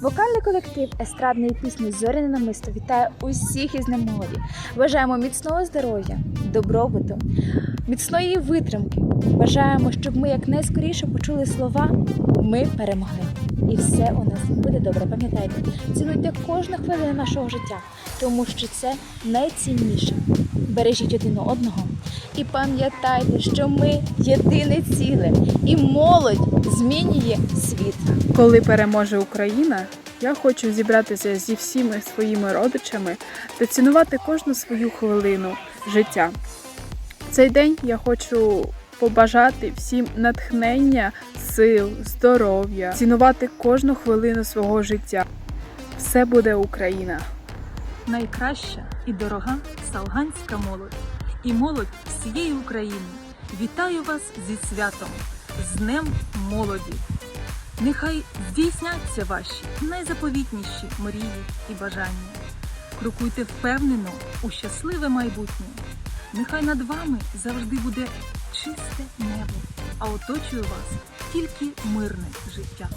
Вокальний колектив естрадної пісні Зоряне намисто вітає усіх із Днем молоді. Бажаємо міцного здоров'я, добробуту, міцної витримки. Бажаємо, щоб ми якнайскоріше почули слова Ми перемогли. І все у нас буде добре. Пам'ятайте, цінуйте кожну хвилину нашого життя, тому що це найцінніше. Бережіть один одного і пам'ятайте, що ми єдине ціле, і молодь змінює світ. Коли переможе Україна, я хочу зібратися зі всіми своїми родичами та цінувати кожну свою хвилину життя. Цей день я хочу побажати всім натхнення, сил, здоров'я, цінувати кожну хвилину свого життя. Все буде Україна! найкраща і дорога салганська молодь і молодь всієї України. Вітаю вас зі святом, з Днем молоді. Нехай здійсняться ваші найзаповітніші мрії і бажання. Крокуйте впевнено у щасливе майбутнє. Нехай над вами завжди буде чисте небо, а оточує вас тільки мирне життя.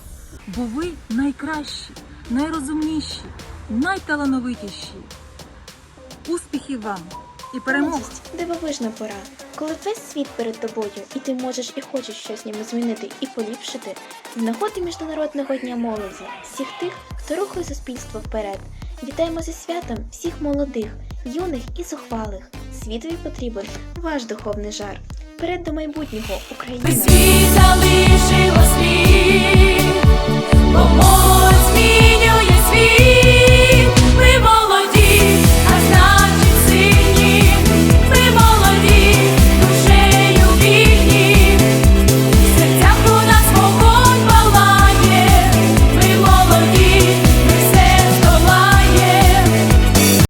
Бо ви найкращі, найрозумніші, найталановитіші. Успіхів вам і перемог! Дивовижна пора, коли весь світ перед тобою, і ти можеш і хочеш щось ньому змінити і поліпшити. З нагоди Міжнародного дня молоді, всіх тих, хто рухає суспільство вперед. Вітаємо зі святом всіх молодих, юних і зухвалих. Світові потрібен ваш духовний жар. Вперед до майбутнього Україна! Світ залишило слід,